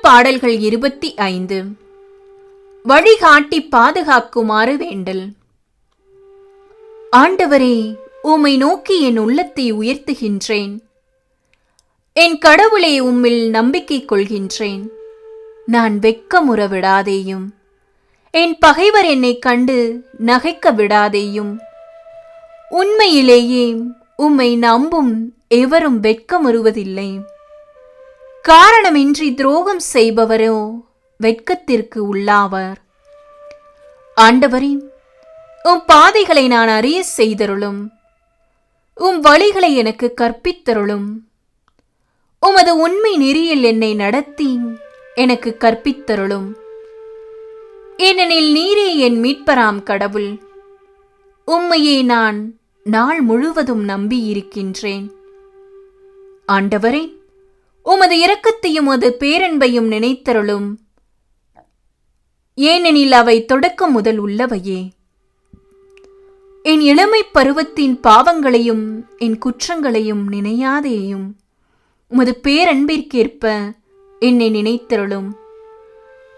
பாடல்கள் இருபத்தி ஐந்து. வழிகாட்டி பாதுகாக்குமாறு வேண்டல். ஆண்டவரே உம்மை நோக்கி என் உள்ளத்தை உயர்த்துகின்றேன். என் கடவுளே உம்மில் நம்பிக்கை கொள்கின்றேன். நான் வெட்கமுற விடாதேயும் என் பகைவர் என்னைக் கண்டு நகைக்க விடாதேயும் உண்மையிலேயே உம்மை நம்பும் எவரும் வெட்கமுறுவதில்லை காரணமின்றி துரோகம் செய்பவரோ வெட்கத்திற்கு உள்ளாவர். ஆண்டவரே உம் பாதைகளை நான் அறிய செய்தருளும். உம் வழிகளை எனக்கு கற்பித்தருளும். உமது உண்மை நெறியில் என்னை நடத்தி எனக்கு கற்பித்தருளும். ஏனெனில் நீரே என் மீட்பராம் கடவுள். உம்மையே நான் நாள் முழுவதும் நம்பியிருக்கின்றேன். ஆண்டவரே உமது இரக்கத்தையும் அது பேரன்பையும் நினைத்தருளும். ஏனெனில் அவை தொடக்கம் முதல் உள்ளவையே. என் இளமை பருவத்தின் பாவங்களையும் என் குற்றங்களையும் நினையாதேயும். உமது பேரன்பிற்கேற்ப என்னை நினைத்தருளும்.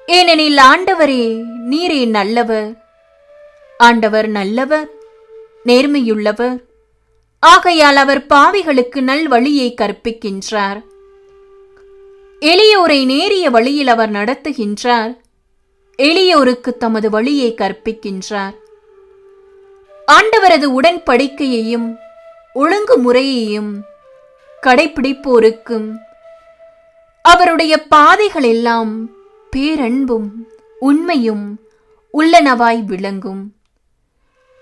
ஏனெனில் ஆண்டவரே நீரே நல்லவர். ஆண்டவர் நல்லவர் நேர்மையுள்ளவர். ஆகையால் அவர் பாவிகளுக்கு நல் வழியை கற்பிக்கின்றார். எளியோரை நேரிய வழியில் அவர் நடத்துகின்றார். எளியோருக்கு தமது வழியை கற்பிக்கின்றார். ஆண்டவரது உடன்படிக்கையையும் ஒழுங்குமுறையையும் கடைபிடிப்போருக்கும் அவருடைய பாதைகள் எல்லாம் பேரன்பும் உண்மையும் உள்ளனவாய் விளங்கும்.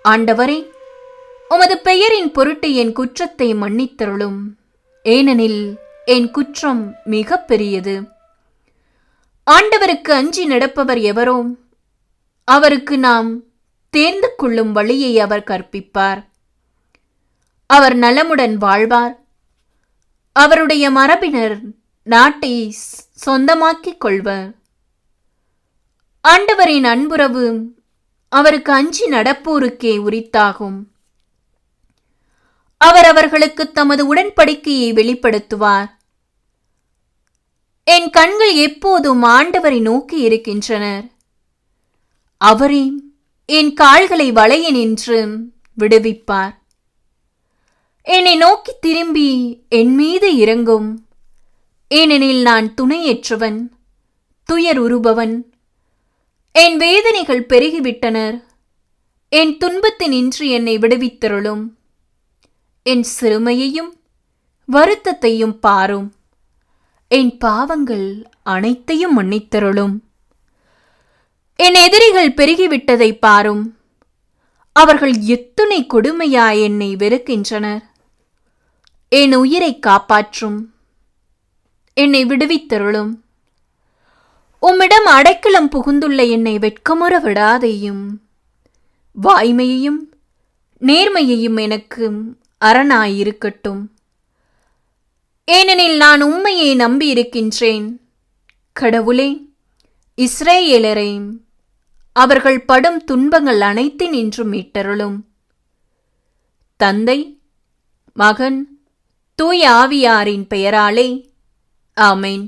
ஆண்டவரே உமது பெயரின் பொருட்டு என் குற்றத்தை மன்னித்தருளும். ஏனெனில் என் குற்றம் மிக பெரியது ஆண்டவருக்கு அஞ்சி நடப்பவர் எவரோ அவருக்கு நாம் தேர்ந்து கொள்ளும் வழியை அவர் கற்பிப்பார். அவர் நலமுடன் வாழ்வார். அவருடைய மரபினர் நாட்டை சொந்தமாக்கிக் கொள்வர். ஆண்டவரின் அன்புறவு அவருக்கு அஞ்சி நடப்போருக்கே உரித்தாகும். அவர் அவர்களுக்கு தமது உடன்படிக்கையை வெளிப்படுத்துவார். என் கண்கள் எப்போதும் ஆண்டவரை நோக்கி இருக்கின்றனர். அவரே என் கால்களை வளைய நின்று விடுவிப்பார். என்னை நோக்கி திரும்பி என் மீது இறங்கும். ஏனெனில் நான் துணையற்றவன் துயர் உருபவன். என் வேதனைகள் பெருகிவிட்டனர். என் துன்பத்தினின்று என்னை விடுவித்தருளும். என் சிறுமையையும் வருத்தத்தையும் பாரும். என் பாவங்கள் அனைத்தையும் மன்னித்தருளும். என் எதிரிகள் பெருகிவிட்டதை பாரும். அவர்கள் எத்துணை கொடுமையா என்னை வெறுக்கின்றனர். என் உயிரை காப்பாற்றும். என்னை விடுவித்தருளும். உம்மிடம் அடைக்கலம் புகுந்துள்ள என்னை வெட்கமுற விடாதேயும். வாய்மையையும் நேர்மையையும் எனக்கு அரணாயிருக்கட்டும் ஏனெனில் நான் உண்மையை நம்பியிருக்கின்றேன். கடவுளே இஸ்ரேலரை அவர்கள் படும் துன்பங்கள் அனைத்தினின்றும் மீட்டருளும் தந்தை மகன் தூய ஆவியாரின் பெயராலே ஆமேன்.